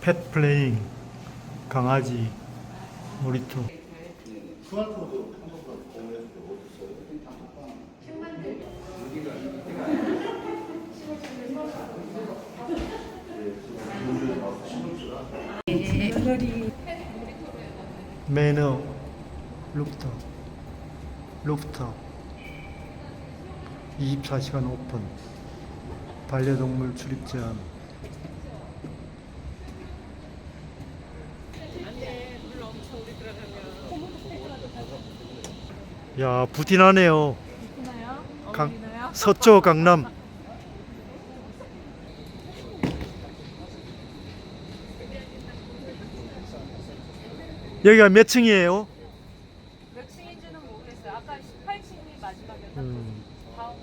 펫 플레잉 강아지 놀이터 스마트워드 한 번만 공유해 주세요. 어디 있어요? 매너 루프터 루프터 24시간 오픈 반려동물 출입 제한 야 부티나네요? 강? 서초 강남 여기가 몇 층이에요? 몇 층인지는 모르겠어요. 아까 18층이 마지막이었나? 음, 다음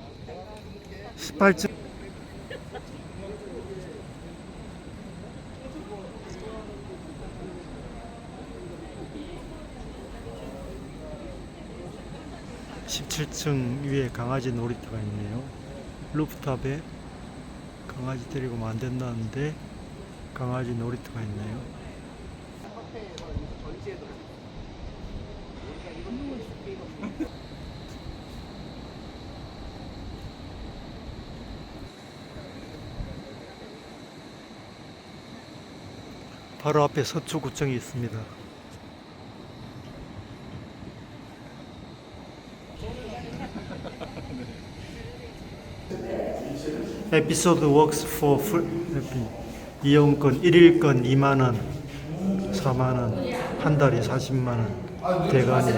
18층 (17층) 위에 강아지 놀이터가 있네요. 루프탑에 강아지 데리고 오면 안 된다는데 강아지 놀이터가 있네요 바로 앞에 서초구청이 있습니다. 에피소드 에피 이용권 1일권 2만 원, 4만 원, 한 달에 40만 원, 대관이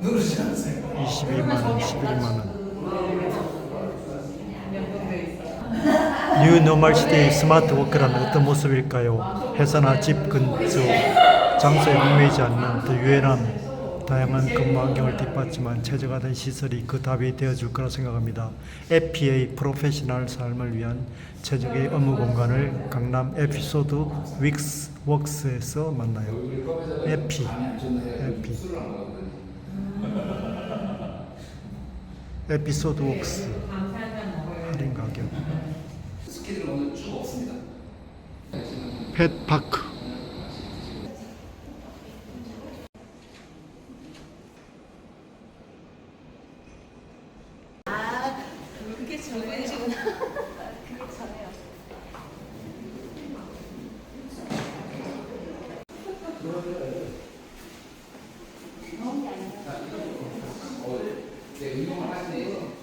22만 원, 11만 원. 뉴 노멀 시대의 스마트 워크라는 어떤 모습일까요? 회사나 집 근처 장소에 얽매이지 않는 더 유연한 다양한 근무 환경을 뒷받침한 최적화된 시설이 그 답이 되어줄 거라 생각합니다. FPA 프로페셔널 삶을 위한 최적의 업무 공간을 강남 에피소드 윅스 웍스에서 만나요. 에피, 에피, 에피소드 웍스 할인 가격. 스케줄은 오늘 쭉 없습니다. 펫파크 그게 전문이시구나. 그게 전에요. 네, 운동을 하시네.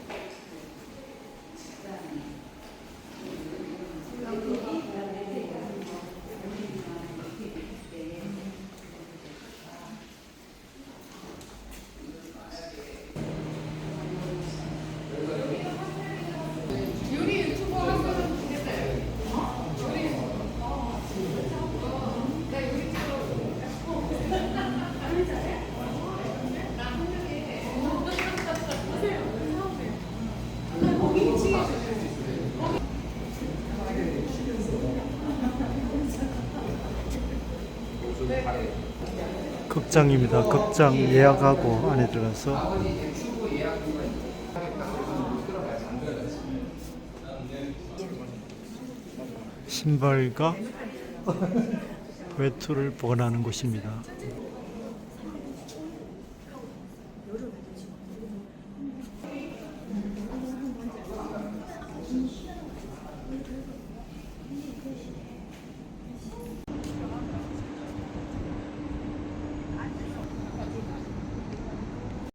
극장입니다. 극장 예약하고 안에 들어가서 신발과 외투를 보관하는 곳입니다.